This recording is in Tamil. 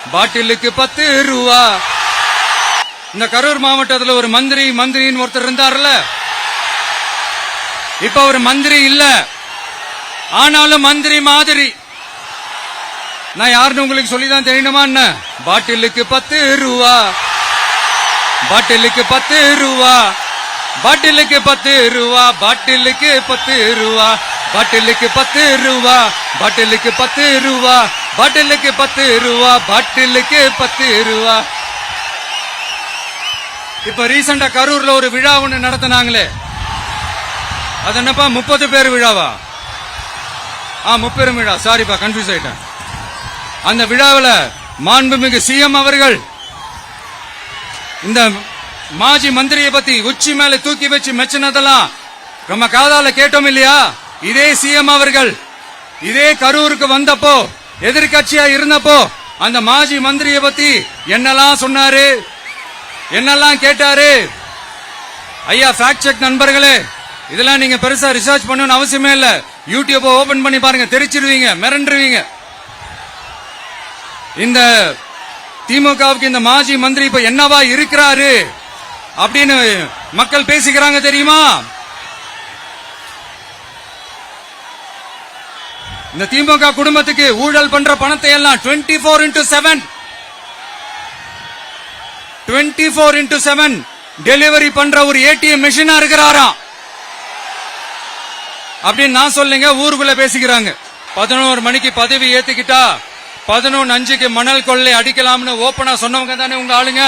பாட்டிலுக்கு பத்து ரூபா இந்த கரூர் மாவட்டத்துல ஒரு மந்திரி மந்திரின்னு ஒருத்தர் இருந்தார்ல? இப்ப ஒரு மந்திரி இல்ல. ஆனாலும் மந்திரி மாதிரி. நான் யாருன்னு உங்களுக்கு சொல்லிதான் தெரியணுமா என்ன? பாட்டிலுக்கு பத்து ரூபா பாட்டிலுக்கு பத்து ரூபா பாட்டிலுக்கு பத்து ரூபா பாட்டிலுக்கு பத்து ரூபா பாட்டிலுக்கு பத்து ரூபா பாட்டிலுக்கு பத்து ரூபா பாட்டிலுக்கு பத்து ரூபா பாட்டிலுக்கு பத்து ரூபா இப்ப ரீசெண்டா கரூர்ல ஒரு விழா ஒண்ணு நடத்தினாங்களே. அது என்னப்பா முப்பது பேர் விழாவா? ஆ முப்பெரும் விழா. சாரிப்பா கன்ஃபியூஸ் ஆயிட்டேன். அந்த விழாவில் மாண்புமிகு சிஎம் அவர்கள் இந்த மாஜி மந்திரியை பத்தி உச்சி மேல தூக்கி வச்சு மெச்சினதெல்லாம் நம்ம காதால கேட்டோம் இல்லையா? இதே சிஎம் அவர்கள் இதே கரூருக்கு வந்தப்போ எதிர்கட்சியா இருந்தப்போ அந்த மாஜி மந்திரியை பத்தி என்னெல்லாம் சொன்னாரு? என்னெல்லாம் கேட்டாரு? ஐயா ஃபேக்ட் செக் நண்பர்களே இதெல்லாம் நீங்க பெருசா ரிசர்ச் பண்ணணும்னு அவசியமே இல்ல. யூடியூப் ஓபன் பண்ணி பாருங்க தெரிச்சிருவீங்க மிரண்டுருவீங்க. இந்த திமுகவுக்கு இந்த மாஜி மந்திரி இப்ப என்னவா இருக்கிறாரு? அப்படின்னு மக்கள் பேசிக்கிறாங்க தெரியுமா? இந்த திமுக குடும்பத்துக்கு ஊழல் பண்ற பணத்தை எல்லாம் 24 four into seven twenty four into seven delivery பண்ற ஒரு ஏடிஎம் மிஷினா இருக்கிறாராம் அப்படின்னு நான் சொல்லுங்க ஊருக்குள்ள பேசிக்கிறாங்க. பதினோரு மணிக்கு பதவி ஏத்துக்கிட்டா பதினொன்னு அஞ்சுக்கு மணல் கொள்ளை அடிக்கலாம்னு ஓப்பனா சொன்னவங்க தானே உங்க ஆளுங்க?